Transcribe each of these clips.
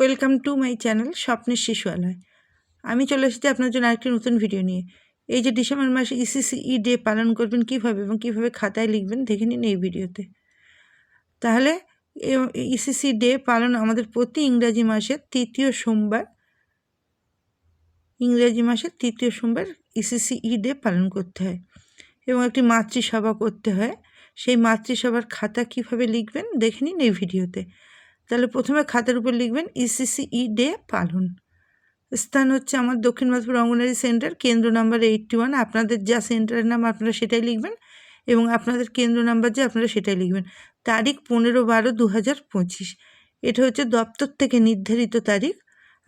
Welcome to my channel স্বপ্নের শিশুয়ালয় আমি চলে এসেছি আপনার জন্য আরেকটি নতুন ভিডিও নিয়ে। এই যে ডিসেম্বর মাসে ইসিসিই ডে পালন করবেন কীভাবে এবং কীভাবে খাতায় লিখবেন দেখে নিন এই ভিডিওতে। তাহলে ইসিসি ডে পালন আমাদের প্রতি ইংরাজি মাসের তৃতীয় সোমবার, ইংরাজি মাসের তৃতীয় সোমবার ইসিসিই ডে পালন করতে হয় এবং একটি মাতৃসভা করতে হয়। সেই মাতৃসভার খাতা কীভাবে লিখবেন দেখে নিন এই ভিডিওতে। তাহলে প্রথমে খাতের উপর লিখবেন ইসিসিই ডে পালন। স্থান হচ্ছে আমার দক্ষিণ মাধপুর অঙ্গনারী সেন্টার, কেন্দ্র নাম্বার এইটটি ওয়ান আপনাদের যা সেন্টারের নাম আপনারা সেটাই লিখবেন এবং আপনাদের কেন্দ্র নাম্বার যে আপনারা সেটাই লিখবেন। তারিখ পনেরো বারো দু হাজার পঁচিশ। এটা হচ্ছে দপ্তর থেকে নির্ধারিত তারিখ।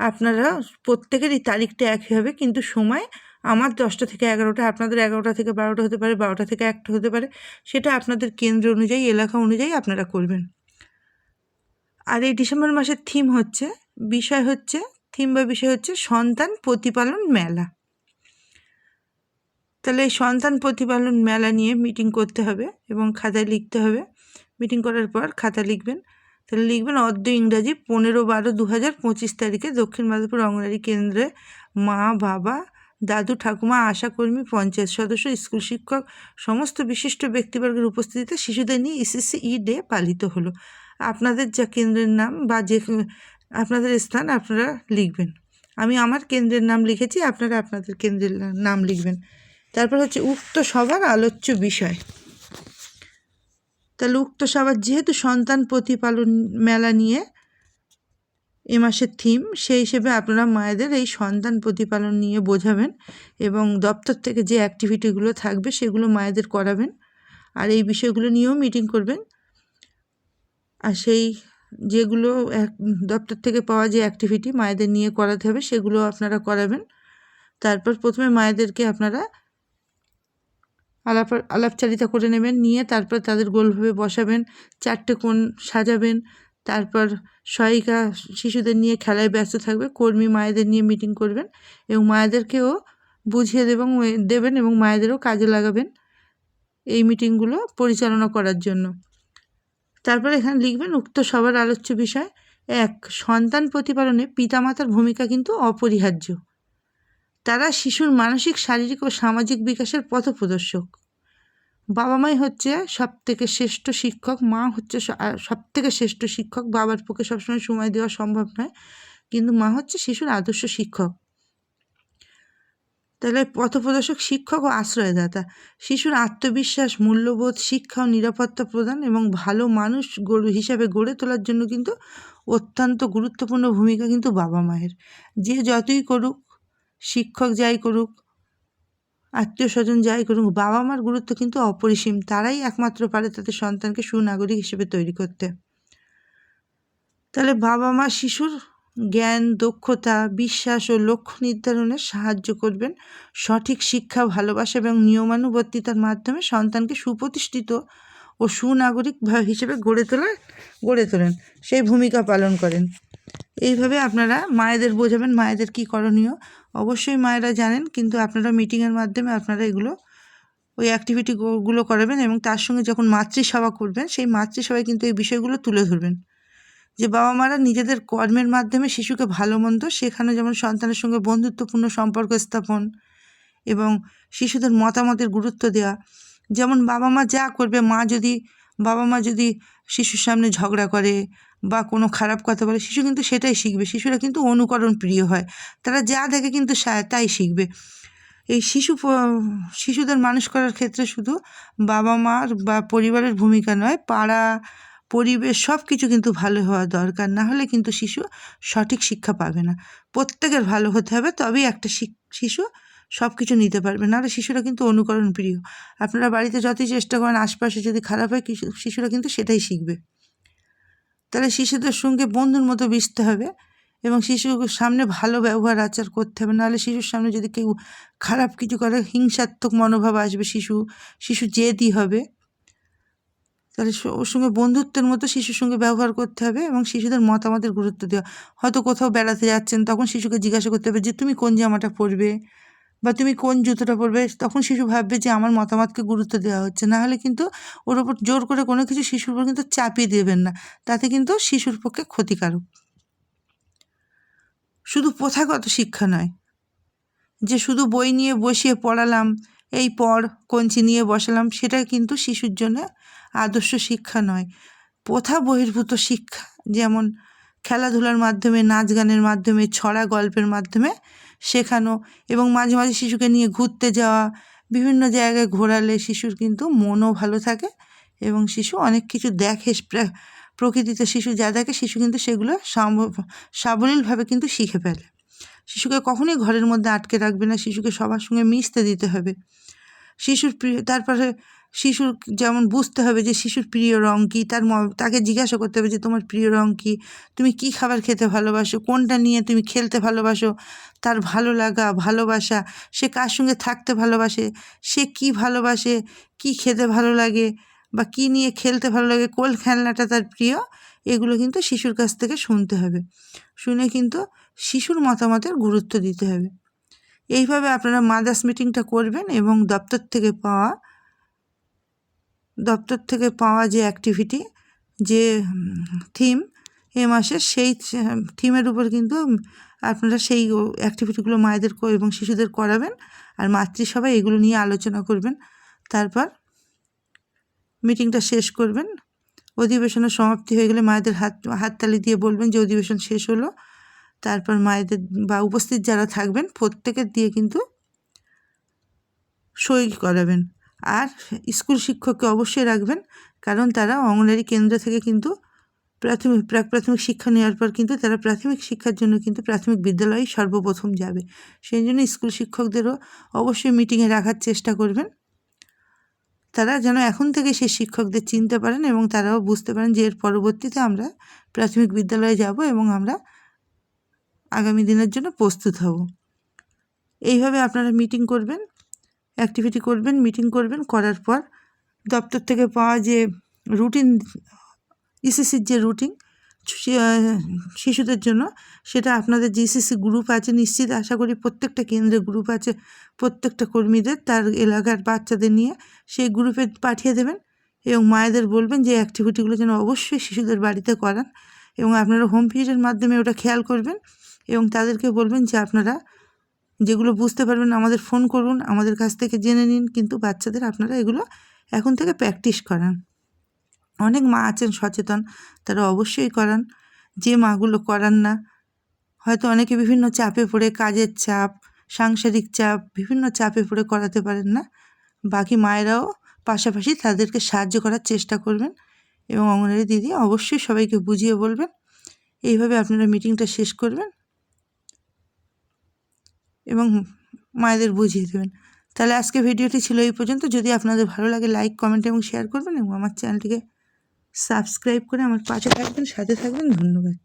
আপনারা প্রত্যেকেরই তারিখটা একই হবে, কিন্তু সময় আমার দশটা থেকে এগারোটা, আপনাদের এগারোটা থেকে বারোটা হতে পারে, বারোটা থেকে একটা হতে পারে। সেটা আপনাদের কেন্দ্র অনুযায়ী, এলাকা অনুযায়ী আপনারা করবেন। আর এই ডিসেম্বর মাসের থিম হচ্ছে, বিষয় হচ্ছে থিম বা বিষয় হচ্ছে সন্তান প্রতিপালন মেলা। তাহলে এই সন্তান প্রতিপালন মেলা নিয়ে মিটিং করতে হবে এবং খাতায় লিখতে হবে। মিটিং করার পর খাতা লিখবেন। তাহলে লিখবেন অর্ধ ইংরাজি পনেরো বারো দু হাজার পঁচিশ তারিখে দক্ষিণ মাধবপুর অঙ্গনারী কেন্দ্রে মা, বাবা, দাদু, ঠাকুমা, আশাকর্মী, পঞ্চায়েত সদস্য, স্কুল শিক্ষক, সমস্ত বিশিষ্ট ব্যক্তিবর্গের উপস্থিতিতে শিশুদের নিয়ে ইসিসি ই ডে পালিত হলো। আপনাদের যা কেন্দ্রের নাম বা যে, আপনাদের স্থান আপনারা লিখবেন। আমি আমার কেন্দ্রের নাম লিখেছি, আপনারা আপনাদের কেন্দ্রের নাম লিখবেন। তারপর হচ্ছে উক্ত সভার আলোচ্য বিষয়। তাহলে উক্ত সভার যেহেতু সন্তান প্রতিপালন মেলা নিয়ে এ মাসের থিম সেই হিসেবে আপনারা মায়েদের এই সন্তান প্রতিপালন নিয়ে বোঝাবেন এবং দপ্তর থেকে যে অ্যাক্টিভিটিগুলো থাকবে সেগুলো মায়েদের করাবেন। আর এই বিষয়গুলো নিয়েও মিটিং করবেন। আর সেই যেগুলো এক, দপ্তর থেকে পাওয়া যে অ্যাক্টিভিটি মায়েদের নিয়ে করাতে হবে, সেগুলো আপনারা করাবেন। তারপর প্রথমে মায়েদেরকে আপনারা আলাপ, আলাপচারিতা করে নেবেন, নিয়ে তারপর তাদের গোলভাবে বসাবেন, চারটে কোণ সাজাবেন, তারপর সহায়িকা শিশুদের নিয়ে খেলায় ব্যস্ত থাকবে, কর্মী মায়েদের নিয়ে মিটিং করবেন এবং মায়েদেরকেও বুঝিয়ে দেবেন দেবেন এবং মায়েদেরও কাজে লাগাবেন এই মিটিংগুলো পরিচালনা করার জন্য। তারপর এখানে লিখবেন, উক্ত সবার আলোচ্য বিষয়, এক, সন্তান প্রতিপালনে পিতামাতার ভূমিকা কিন্তু অপরিহার্য। তারা শিশুর মানসিক, শারীরিক ও সামাজিক বিকাশের পথপ্রদর্শক। বাবা মাই হচ্ছে সব থেকে শ্রেষ্ঠ শিক্ষক, মা হচ্ছে সব থেকে শ্রেষ্ঠ শিক্ষক, বাবার পক্ষে সবসময় সময় দেওয়া সম্ভব নয়। কিন্তু মা হচ্ছে শিশুর আদর্শ শিক্ষক। তাহলে পথপ্রদর্শক শিক্ষক ও আশ্রয়দাতা, শিশুর আত্মবিশ্বাস, মূল্যবোধ, শিক্ষা ও নিরাপত্তা প্রদান এবং ভালো মানুষ হিসাবে গড়ে তোলার জন্য কিন্তু অত্যন্ত গুরুত্বপূর্ণ ভূমিকা কিন্তু বাবা মায়ের। যে যতই করুক, শিক্ষক যাই করুক, আত্মীয় স্বজন যাই করুক, বাবা মার গুরুত্ব কিন্তু অপরিসীম। তারাই একমাত্র পারে তাদের সন্তানকে সুনাগরিক হিসেবে তৈরি করতে। তাহলে বাবা মা শিশুর জ্ঞান, দক্ষতা, বিশ্বাস ও লক্ষ্য নির্ধারণে সাহায্য করবেন। সঠিক শিক্ষা, ভালোবাসা এবং নিয়মানুবর্তিতার মাধ্যমে সন্তানকে সুপ্রতিষ্ঠিত ও সুনাগরিক হিসেবে গড়ে তোলার গড়ে তোলেন। সেই ভূমিকা পালন করেন। এইভাবে আপনারা মায়েদের বোঝাবেন, মায়েদের কী করণীয়। অবশ্যই মায়েরা জানেন, কিন্তু আপনারা মিটিংয়ের মাধ্যমে আপনারা এগুলো, ওই অ্যাক্টিভিটিগুলো করাবেন এবং তার সঙ্গে যখন মাতৃসভা করবেন, সেই মাতৃসভায় কিন্তু এই বিষয়গুলো তুলে ধরবেন। যে বাবা মারা নিজেদের কর্মের মাধ্যমে শিশুকে ভালো, মন্দ সেখানে যেমন সন্তানের সঙ্গে বন্ধুত্বপূর্ণ সম্পর্ক স্থাপন এবং শিশুদের মতামতের গুরুত্ব দেওয়া যেমন বাবা মা যা করবে, মা যদি বাবা মা যদি শিশুর সামনে ঝগড়া করে বা কোনো খারাপ কথা বলে, শিশু কিন্তু সেটাই শিখবে। শিশুরা কিন্তু অনুকরণ প্রিয় হয়। তারা যা দেখে কিন্তু তাই শিখবে। এই শিশু শিশুদের মানুষ করার ক্ষেত্রে শুধু বাবা মার বা পরিবারের ভূমিকা নয়, পাড়া পরিবেশ সব কিছু কিন্তু ভালো হওয়া দরকার। না হলে কিন্তু শিশু সঠিক শিক্ষা পাবে না। প্রত্যেকের ভালো হতে হবে, তবেই একটা শিশু সব কিছু নিতে পারবে। নাহলে শিশুরা কিন্তু অনুকরণ প্রিয়। আপনারা বাড়িতে যতই চেষ্টা করেন, আশপাশে যদি খারাপ হয় শিশুরা কিন্তু সেটাই শিখবে। তাহলে শিশুদের সঙ্গে বন্ধুর মতো মিশতে হবে এবং শিশুর সামনে ভালো ব্যবহার, আচার করতে হবে। নাহলে শিশুর সামনে যদি কেউ খারাপ কিছু করে, হিংসাত্মক মনোভাব আসবে, শিশু শিশু জেদি হবে। তাহলে ওর সঙ্গে বন্ধুত্বের মতো শিশুর সঙ্গে ব্যবহার করতে হবে এবং শিশুদের মতামতের গুরুত্ব দেওয়া। হয়তো কোথাও বেড়াতে যাচ্ছেন, তখন শিশুকে জিজ্ঞাসা করতে হবে যে, তুমি কোন জামাটা পরবে? বা, তুমি কোন জুতোটা পরবে? তখন শিশু ভাববে যে, আমার মতামতকে গুরুত্ব দেওয়া হচ্ছে। না হলে কিন্তু ওর ওপর জোর করে কোনো কিছু শিশুর উপর কিন্তু চাপিয়ে দেবেন না। তাতে কিন্তু শিশুর পক্ষে ক্ষতিকারক। শুধু প্রথাগত শিক্ষা নয়, যে শুধু বই নিয়ে বসিয়ে পড়ালাম, এই পড়, কঞ্চি নিয়ে বসালাম, সেটা কিন্তু শিশুর জন্য আদর্শ শিক্ষা নয়। প্রথা বহির্ভূত শিক্ষা, যেমন খেলাধুলার মাধ্যমে নাচ গানের মাধ্যমে, ছড়া গল্পের মাধ্যমে শেখানো এবং মাঝে মাঝে শিশুকে নিয়ে ঘুরতে যাওয়া, বিভিন্ন জায়গায় ঘোরালে শিশুর কিন্তু মনও ভালো থাকে এবং শিশু অনেক কিছু দেখে। প্রকৃতিতে শিশু যা দেখে, শিশু কিন্তু সেগুলো সাবলীলভাবে কিন্তু শিখে ফেলে। শিশুকে কখনোই ঘরের মধ্যে আটকে রাখবে না, শিশুকে সবার সঙ্গে মিশতে দিতে হবে। শিশুর প্রিয়, তারপরে শিশুর যেমন বুঝতে হবে যে শিশুর প্রিয় রং কী, তার তাকে জিজ্ঞাসা করতে হবে যে তোমার প্রিয় রং কী? তুমি কী খাবার খেতে ভালোবাসো? কোনটা নিয়ে তুমি খেলতে ভালোবাসো? তার ভালো লাগা, ভালোবাসা, সে কার সঙ্গে থাকতে ভালোবাসে? সে কী ভালোবাসে? কী খেতে ভালো লাগে? বা কী নিয়ে খেলতে ভালো লাগে? কোল খেলনাটা তার প্রিয়? এগুলো কিন্তু শিশুর কাছ থেকে শুনতে হবে। শুনে কিন্তু শিশুর মতামতের গুরুত্ব দিতে হবে। এইভাবে আপনারা মাদার্স মিটিংটা করবেন এবং দপ্তর থেকে পাওয়া দপ্তর থেকে পাওয়া যে অ্যাক্টিভিটি যে থিম এ মাসের সেই থিমের উপর কিন্তু আপনারা সেই অ্যাক্টিভিটিগুলো মায়েদের এবং শিশুদের করাবেন আর মাতৃসভায় এগুলো নিয়ে আলোচনা করবেন। তারপর মিটিংটা শেষ করবেন। অধিবেশনের সমাপ্তি হয়ে গেলে মায়েদের হাত, হাততালি দিয়ে বলবেন যে, অধিবেশন শেষ হলো। তারপর মায়েদের বা উপস্থিত যারা থাকবেন, প্রত্যেকের দিয়ে কিন্তু সই করাবেন। আর স্কুল শিক্ষককে অবশ্যই রাখবেন, কারণ তারা অঙ্গনারী কেন্দ্র থেকে কিন্তু প্রাথমিক, প্রাক প্রাথমিক শিক্ষা নেওয়ার পর কিন্তু তারা প্রাথমিক শিক্ষার জন্য কিন্তু প্রাথমিক বিদ্যালয়েই সর্বপ্রথম যাবে। সেই জন্য স্কুল শিক্ষকদেরও অবশ্যই মিটিংয়ে রাখার চেষ্টা করবেন। তারা যেন এখন থেকে সেই শিক্ষকদের চিনতে পারেন এবং তারাও বুঝতে পারেন যে এর পরবর্তীতে আমরা প্রাথমিক বিদ্যালয়ে যাব এবং আমরা আগামী দিনের জন্য প্রস্তুত হব। এইভাবে আপনারা মিটিং করবেন। অ্যাক্টিভিটি করবেন মিটিং করবেন, করার পর দপ্তর থেকে পাওয়া যে রুটিন ইসিসির যে রুটিন শিশুদের জন্য সেটা আপনাদের যে ইসিসি গ্রুপ আছে, নিশ্চিত আশা করি প্রত্যেকটা কেন্দ্রে গ্রুপ আছে, প্রত্যেকটা কর্মীদের, তার এলাকার বাচ্চাদের নিয়ে সেই গ্রুপে পাঠিয়ে দেবেন এবং মায়েদের বলবেন যে অ্যাক্টিভিটিগুলো যেন অবশ্যই শিশুদের বাড়িতে করান এবং আপনারা হোম ভিজিটের মাধ্যমে ওটা খেয়াল করবেন এবং তাদেরকে বলবেন যে আপনারা যেগুলো বুঝতে পারবেন, আমাদের ফোন করুন, আমাদের কাছ থেকে জেনে নিন। কিন্তু বাচ্চাদের আপনারা এগুলো এখন থেকে প্র্যাকটিস করান। অনেক মা আছেন সচেতন, তারা অবশ্যই করান। যে মাগুলো করান না, হয়তো অনেকে বিভিন্ন চাপে পড়ে, কাজের চাপ, সাংসারিক চাপ, বিভিন্ন চাপে পড়ে করাতে পারেন না। বাকি মায়েরাও পাশাপাশি তাদেরকে সাহায্য করার চেষ্টা করবেন এবং অঙ্গনারী দিদি অবশ্যই সবাইকে বুঝিয়ে বলবেন। এইভাবে আপনারা মিটিংটা শেষ করবেন। এবং মায়েদের বুঝিয়ে দেবেন। তাহলে আজকে ভিডিওটি ছিল এই পর্যন্ত। যদি আপনাদের ভালো লাগে লাইক কমেন্ট এবং শেয়ার করবেন এবং আমার চ্যানেলটিকে সাবস্ক্রাইব করে আমার পাশে থাকবেন, সাথে থাকবেন। ধন্যবাদ।